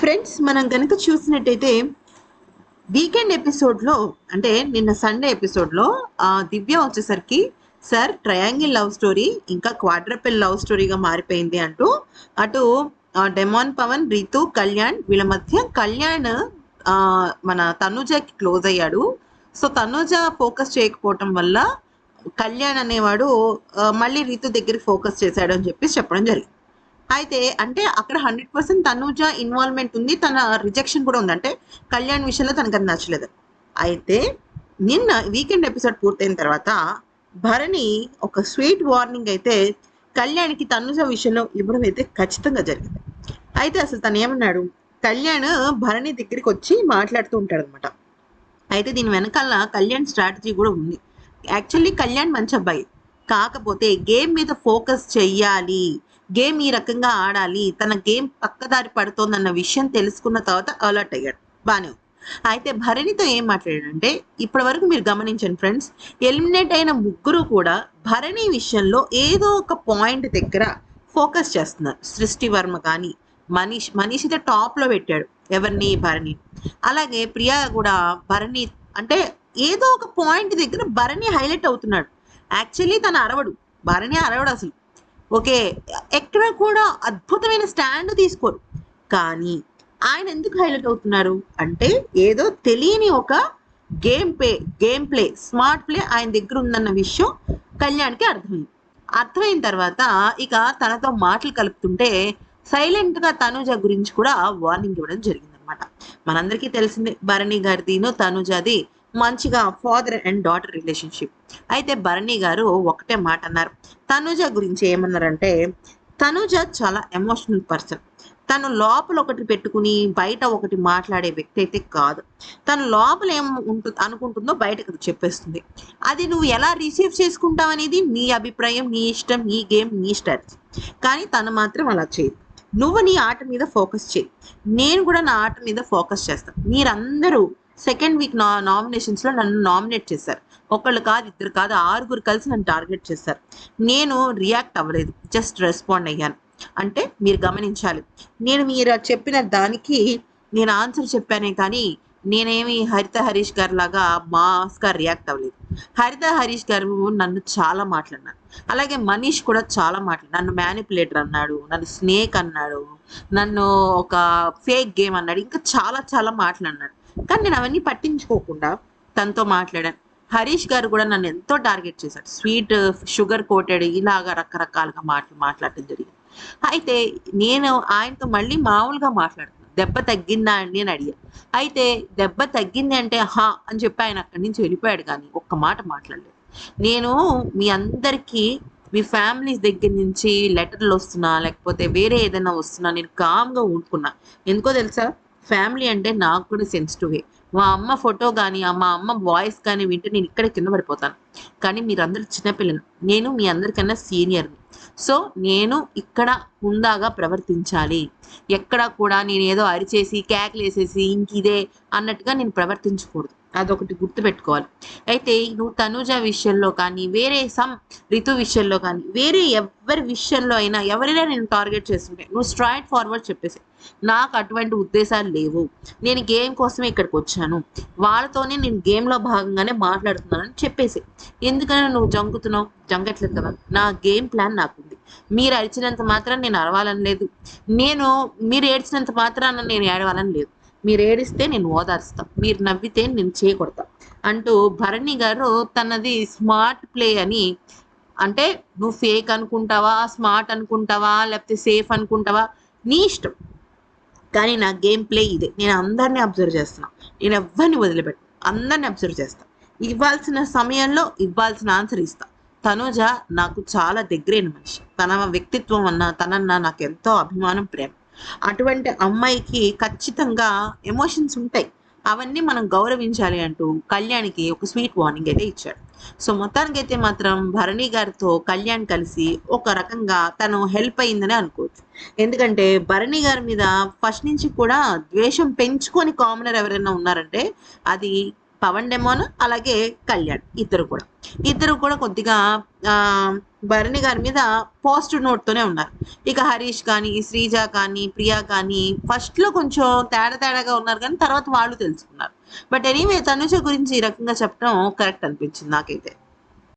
Friends మనం కనుక చూసినట్టయితే వీకెండ్ ఎపిసోడ్లో అంటే నిన్న సండే ఎపిసోడ్లో దివ్య వచ్చేసరికి సార్ ట్రయాంగిల్ లవ్ స్టోరీ ఇంకా క్వాడ్రపెల్ లవ్ స్టోరీగా మారిపోయింది అంటూ అటు డెమాన్ పవన్ రీతు కళ్యాణ్ వీళ్ళ మధ్య కళ్యాణ్ మన తనుజకి క్లోజ్ అయ్యాడు. సో తనుజ ఫోకస్ చేయకపోవటం వల్ల కళ్యాణ్ అనేవాడు మళ్ళీ రీతు దగ్గర ఫోకస్ చేశాడు అని చెప్పి చెప్పడం జరిగింది. అయితే అంటే అక్కడ హండ్రెడ్ పర్సెంట్ తనుజ ఇన్వాల్వ్మెంట్ ఉంది తన రిజెక్షన్ కూడా ఉంది. అంటే కళ్యాణ్ విషయంలో తనకు అది నచ్చలేదు. అయితే నిన్న వీకెండ్ ఎపిసోడ్ పూర్తయిన తర్వాత భరణి ఒక స్వీట్ వార్నింగ్ అయితే కళ్యాణ్కి తనుజ విషయంలో ఇవ్వడం అయితే ఖచ్చితంగా జరిగింది. అయితే అసలు తను ఏమన్నాడు? కళ్యాణ్ భరణి దగ్గరికి వచ్చి మాట్లాడుతూ ఉంటాడు అనమాట అయితే దీని వెనకాల కళ్యాణ్ స్ట్రాటజీ కూడా ఉంది. యాక్చువల్లీ కళ్యాణ్ మంచి అబ్బాయి. కాకపోతే గేమ్ మీద ఫోకస్ చెయ్యాలి. గేమ్ ఈ రకంగా ఆడాలి తన గేమ్ పక్కదారి పడుతోందన్న విషయం తెలుసుకున్న తర్వాత అలర్ట్ అయ్యాడు. బాగానే అయితే భరణితో ఏం మాట్లాడాడంటే ఇప్పటి వరకు మీరు గమనించండి ఫ్రెండ్స్ ఎలిమినేట్ అయిన ముగ్గురు కూడా భరణి విషయంలో ఏదో ఒక పాయింట్ దగ్గర ఫోకస్ చేస్తున్నారు. సృష్టి వర్మ కానీ మనీష్ మనీష్ అయితే టాప్లో పెట్టాడు ఎవరిని? భరణి అలాగే ప్రియా కూడా భరణి అంటే ఏదో ఒక పాయింట్ దగ్గర భరణి హైలైట్ అవుతున్నాడు. యాక్చువల్లీ తను అరవడు. భరణి అరవడు అసలు. ఓకే ఎక్కడ కూడా అద్భుతమైన స్టాండ్ తీసుకోరు. కానీ ఆయన ఎందుకు హైలైట్ అవుతున్నారు? అంటే ఏదో తెలియని ఒక game play game play smart play ఆయన దగ్గర ఉందన్న విషయం కళ్యాణ్కి అర్థమైంది. అర్థమైన తర్వాత ఇక తనతో మాటలు కలుపుతుంటే సైలెంట్గా తనుజ గురించి కూడా వార్నింగ్ ఇవ్వడం జరిగిందనమాట మనందరికీ తెలిసిందే భరణి గారిదిను తనుజది మంచిగా ఫాదర్ అండ్ డాటర్ రిలేషన్షిప్ అయితే భరణి గారు ఒకటే మాట అన్నారు. తనుజ గురించి ఏమన్నారంటే తనుజ చాలా ఎమోషనల్ పర్సన్ తను లోపల ఒకటి పెట్టుకుని బయట ఒకటి మాట్లాడే వ్యక్తి అయితే కాదు. తను లోపల ఏం ఉంటుంది అనుకుంటుందో బయటకు అది చెప్పేస్తుంది. అది నువ్వు ఎలా రిసీవ్ చేసుకుంటావు అనేది నీ అభిప్రాయం నీ ఇష్టం నీ గేమ్ నీ స్ట్రాటజీ కానీ తను మాత్రం అలా చేయదు. నువ్వు నీ ఆట మీద ఫోకస్ చేయి. నేను కూడా నా ఆట మీద ఫోకస్ చేస్తాను మీరందరూ సెకండ్ వీక్ నా నామినేషన్స్లో నన్ను నామినేట్ చేశారు. ఒకళ్ళు కాదు ఇద్దరు కాదు ఆరుగురు కలిసి నన్ను టార్గెట్ చేశారు. నేను రియాక్ట్ అవ్వలేదు. జస్ట్ రెస్పాండ్ అయ్యాను. అంటే మీరు గమనించాలి. నేను మీరు చెప్పిన దానికి నేను ఆన్సర్ చెప్పానే కానీ నేనేమి హరిత హరీష్ గారు లాగా మాస్గా రియాక్ట్ అవ్వలేదు. హరిత హరీష్ గారు నన్ను చాలా మాట్లాడినారు. అలాగే మనీష్ కూడా చాలా మాట్లాడు నన్ను మ్యానిపులేటర్ అన్నాడు నన్ను స్నేక్ అన్నాడు నన్ను ఒక ఫేక్ గేమ్ అన్నాడు ఇంకా చాలా చాలా మాట్లాడినాడు. కానీ నేను అవన్నీ పట్టించుకోకుండా తనతో మాట్లాడాను. హరీష్ గారు కూడా నన్ను ఎంతో టార్గెట్ చేశాడు స్వీట్ షుగర్ కోటెడ్ ఇలాగా రకరకాలుగా మాటలు మాట్లాడటం జరిగింది. అయితే నేను ఆయనతో మళ్ళీ మామూలుగా మాట్లాడుతున్నాను దెబ్బ తగ్గిందా అండి అని అడిగాను. అయితే దెబ్బ తగ్గింది అంటే హా అని చెప్పి ఆయన అక్కడి నుంచి వెళ్ళిపోయాడు కానీ ఒక్క మాట మాట్లాడలేదు. నేను మీ అందరికీ మీ ఫ్యామిలీస్ దగ్గర నుంచి లెటర్లు వస్తున్నా లేకపోతే వేరే ఏదైనా వస్తున్నా నేను కామ్గా ఊరుకున్నా. ఎందుకో తెలుసా? ఫ్యామిలీ అంటే నాకు కూడా సెన్సిటివే మా అమ్మ ఫోటో కానీ మా అమ్మ వాయిస్ కానీ వింటే నేను ఇక్కడ కింద పడిపోతాను. కానీ మీరందరూ చిన్నపిల్లలు. నేను మీ అందరికన్నా సీనియర్ని సో నేను ఇక్కడ హుందాగా ప్రవర్తించాలి. ఎక్కడ కూడా నేను ఏదో అరిచేసి కేకలేసేసి ఇంక ఇదే అన్నట్టుగా నేను ప్రవర్తించకూడదు. అదొకటి గుర్తుపెట్టుకోవాలి. అయితే నువ్వు తనుజ విషయంలో కానీ వేరే సమ్ రితు విషయంలో కానీ వేరే ఎవరి విషయంలో అయినా ఎవరైనా నేను టార్గెట్ చేస్తుంటే నువ్వు స్ట్రైట్ ఫార్వర్డ్ చెప్పేసి నాకు అటువంటి ఉద్దేశాలు లేవు. నేను గేమ్ కోసమే ఇక్కడికి వచ్చాను. వాళ్ళతోనే నేను గేమ్లో భాగంగానే మాట్లాడుతున్నానని చెప్పేసి ఎందుకని నువ్వు జంకుతున్నావు? జంకట్లేదు కదా. నా గేమ్ ప్లాన్ నాకుంది. మీరు అరిచినంత మాత్రం నేను అరవాలని లేదు. నేను మీరు ఏడ్చినంత మాత్రాన నేను ఏడవాలని లేదు. మీరు ఏడిస్తే నేను ఓదార్స్తా మీరు నవ్వితే నేను చేయకూడతా అంటూ భరణి గారు తనది స్మార్ట్ ప్లే అని అంటే నువ్వు ఫేక్ అనుకుంటావా స్మార్ట్ అనుకుంటావా లేకపోతే సేఫ్ అనుకుంటావా? నీ ఇష్టం. కానీ నా గేమ్ ప్లే ఇదే. నేను అందరినీ అబ్జర్వ్ చేస్తున్నా. నేను ఎవరిని వదిలిపెట్టు అందరిని అబ్జర్వ్ చేస్తా. ఇవ్వాల్సిన సమయంలో ఇవ్వాల్సిన ఆన్సర్ ఇస్తా. తనుజ నాకు చాలా దగ్గరైన మనిషి. తన వ్యక్తిత్వం అన్న తనన్న నాకు ఎంతో అభిమానం ప్రేమ. అటువంటి అమ్మాయికి ఖచ్చితంగా ఎమోషన్స్ ఉంటాయి. అవన్నీ మనం గౌరవించాలి అంటూ కళ్యాణ్కి ఒక స్వీట్ వార్నింగ్ అయితే ఇచ్చాడు. సో మొత్తానికి అయితే మాత్రం భరణి గారితో కళ్యాణ్ కలిసి ఒక రకంగా తను హెల్ప్ అయిందని అనుకోవచ్చు. ఎందుకంటే భరణి గారి మీద ఫస్ట్ నుంచి కూడా ద్వేషం పెంచుకొని కామనర్ ఎవరైనా ఉన్నారంటే అది పవన్ డెమోన్ అలాగే కళ్యాణ్ ఇద్దరు కూడా. ఇద్దరు కూడా కొద్దిగా భరణి గారి మీద పాజిటివ్ నోట్తోనే ఉన్నారు. ఇక హరీష్ కానీ శ్రీజ కానీ ప్రియా కానీ ఫస్ట్లో కొంచెం తేడా తేడాగా ఉన్నారు కానీ తర్వాత వాళ్ళు తెలుసుకున్నారు. బట్ ఎనీవే తనుజ గురించి ఈ రకంగా చెప్పడం కరెక్ట్ అనిపించింది నాకైతే.